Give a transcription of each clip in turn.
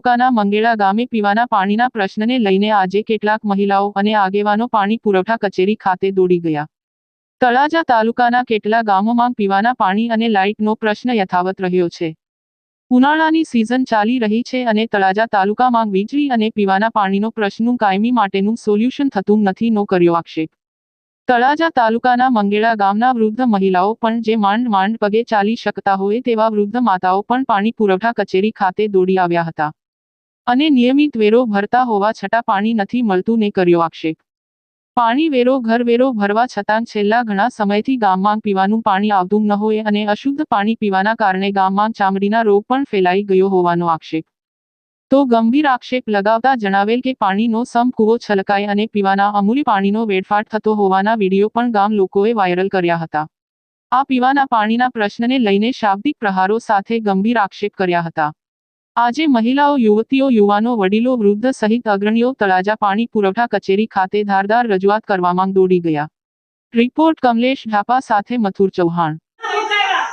તાલુકાના મંગેળા ગામે પીવાના પાણીના પ્રશ્નને લઈને આજે કેટલાક મહિલાઓ અને આગેવાનો પાણી પુરવઠા કચેરી ખાતે દોડી ગયા. તળાજા તાલુકાના કેટલા ગામોમાં પીવાના પાણી અને લાઇટનો પ્રશ્ન યથાવત રહ્યો છે. ઉનાળાની સિઝન ચાલી રહી છે અને તળાજા તાલુકામાં વીજળી અને પીવાના પાણીનો પ્રશ્નનું કાયમી માટેનું સોલ્યુશન થતું નથી, નો કર્યો આક્ષેપ. તળાજા તાલુકાના મંગેળા ગામના વૃદ્ધ મહિલાઓ પણ જે માંડ માંડ પગે ચાલી શકતા હોય તેવા વૃદ્ધ માતાઓ પણ પાણી પુરવઠા કચેરી ખાતે દોડી આવ્યા હતા. અને નિયમિત વેરો ભરતા હોવા છતાં પાણી નથી મળતું, ને કર્યો આક્ષેપ. પાણી વેરો ઘર વેરો ભરવા છતાં છેલ્લા ઘણા સમયથી ગામમાં પીવાનું પાણી આવતું ન હોય અને અશુદ્ધ પાણી પીવાના કારણે ગામમાં ચામડીના રોગ પણ ફેલાઈ ગયો હોવાનો આક્ષેપ. તો ગંભીર આક્ષેપ લગાવતા જણાવેલ કે પાણીનો સમ કૂવો છલકાય અને પીવાના અમૂલ્ય પાણીનો વેડફાટ થતો હોવાના વીડિયો પણ ગામ લોકોએ વાયરલ કર્યા હતા. આ પીવાના પાણીના પ્રશ્નને લઈને શાબ્દિક પ્રહારો સાથે ગંભીર આક્ષેપ કર્યા હતા. આજે મહિલાઓ, યુવતીઓ, યુવાનો, વડીલો, વૃદ્ધ સહિત અગ્રણીઓ તળાજા પાણી પુરવઠા કચેરી ખાતે ધારદાર રજૂઆત કરવામાં દોડી ગયા રિપોર્ટ કમલેશ ઢાપા સાથે મથુર ચૌહાણ મુકાયા.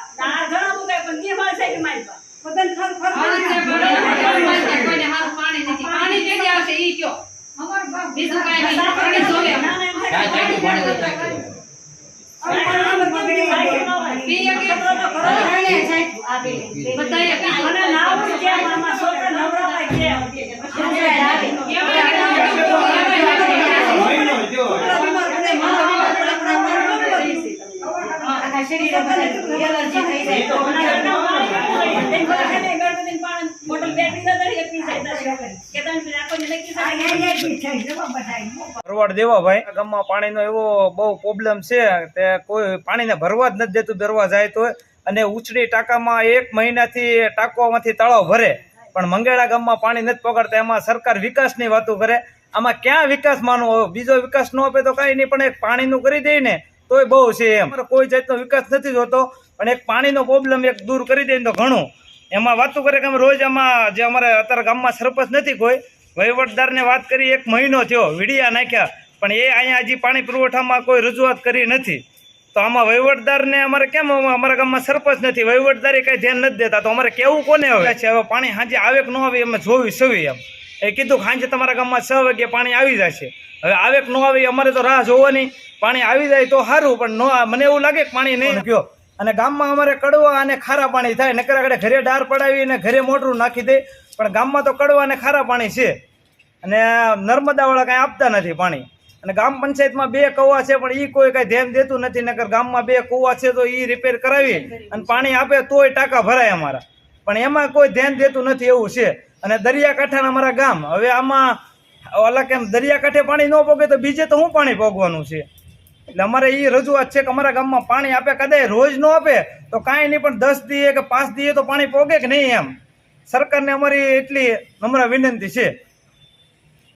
ભરવાડ દેવાભાઈ ગામમાં પાણીનો એવો બહુ પ્રોબ્લેમ છે. તે કોઈ પાણીને ભરવા જ નથી દેતું, દરવા જાય તો અને ઉછળી ટાંકામાં એક મહિનાથી ટાંકવામાંથી તળાવ ભરે. પણ મંગેળા ગામમાં પાણી નથી પકડતા, એમાં સરકાર વિકાસની વાતો કરે. આમાં ક્યાં વિકાસ માનો બીજો વિકાસ ન આપે તો કાંઈ નહીં, પણ એક પાણીનું કરી દે ને, તોય બહુ છે એમ. કોઈ જાતનો વિકાસ નથી જોતો, પણ એક પાણીનો પ્રોબ્લેમ એક દૂર કરી દે તો ઘણું. એમાં વાતો કરે કે અમે રોજ આમાં જે અમારે અત્યારે ગામમાં સરપંચ નથી કોઈ, વહીવટદારને વાત કરી, એક મહિનો થયો, વીડિયા નાખ્યા, પણ એ અહીંયા હજી પાણી પુરવઠામાં કોઈ રજૂઆત કરી નથી. તો આમાં વહીવટદારને અમારે કેમ અમારા ગામમાં સરપંચ નથી? વહીવટદારે કાંઈ ધ્યાન નથી દેતા. તો અમારે કેવું કોને હવે? છે હવે પાણી સાંજે આવે કે ન આવે અમે જોવી સવી એમ. એ કીધું કે સાંજે તમારા ગામમાં છ વાગે પાણી આવી જશે. હવે આવે કે ન આવે અમારે તો રાહ જોવાની. પાણી આવી જાય તો સારું પણ ન મને એવું લાગે કે પાણી નહીં ગયો. અને ગામમાં અમારે કડવા અને ખારા પાણી થાય નકર આગળ ઘરે ડાર પડાવી અને ઘરે મોટરું નાખી દે. પણ ગામમાં તો કડવા અને ખારા પાણી છે. અને નર્મદાવાળા કાંઈ આપતા નથી પાણી. અને ગામ પંચાયતમાં બે કૌવા છે, પણ એ કોઈ કાંઈ ધ્યાન દેતું નથી, નકર ગામમાં બે કૌવા છે તો એ રિપેર કરાવી અને પાણી આપે તોય ટાંકા ભરાય અમારા. પણ એમાં કોઈ ધ્યાન દેતું નથી એવું છે. અને દરિયાકાંઠાના અમારા ગામ, હવે આમાં ઓલા કેમ, દરિયાકાંઠે પાણી ન પોગે તો બીજે તો શું પાણી પોગવાનું છે? એટલે અમારે એ રજૂઆત છે કે અમારા ગામમાં પાણી આપે કદાચ રોજ ન આપે, તો કાંઈ નહીં, પણ દસ દીએ કે પાંચ દીએ તો પાણી પોગે કે નહીં એમ? સરકારને અમારી એટલી નમ્ર વિનંતી છે.